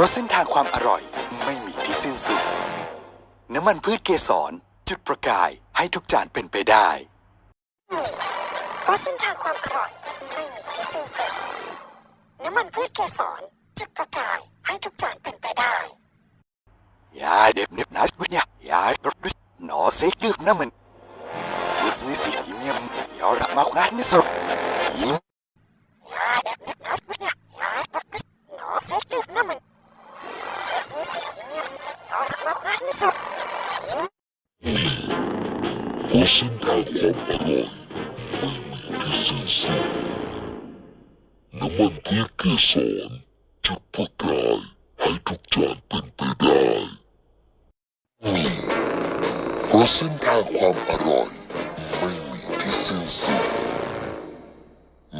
ราะเส้นทางความอร่อยไม่มีที่สิ้นสุด น้ำมันพืชเกสรจุดประกายให้ทุกจานเป็นไปได้ เพราะเส้นทางความอร่อยไม่มีที่สิ้นสุด น้ำมันพืชเกสรจุดประกายให้ทุกจานเป็นไปได้ยาเด็บเน็บนัสเนี่ยยาดรสหนอเซ็กดื่มน้ำมันอุสนิสิอิเมียมยอระมากงานนิสรยิม ยาเด็บเน็บนัสเนี่ยยาดรสหนอเซ็กดื่มน้ำมันอุสนิสิอิเมียมย อระมากงานนิสรยิมเส้นทางความอร่อยไม่มีที่สิ้นสุดน้ำมันพืชเกสรจุดประกายให้ทุกจานเป็นไปได้เพราะเส้นทางความอร่อยไม่มีที่สิ้นสุด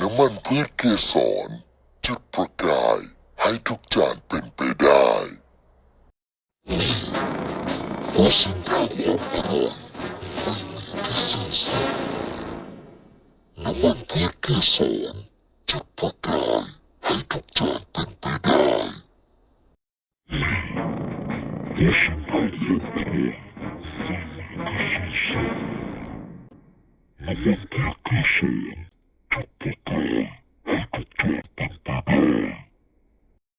น้ำมันเกสรจุดประกายให้ทุกจานเป็นไปได้เพราะเส้นทางความอร่อยที่สิ้นสุดน้ำมันพืชเกสรจุดประกายให้ทุกจานเป็นไปได้ เพราะเส้นทางความอร่อยไม่มีที่สิ้นสุดน้ำมันพืชเกสรจุดปร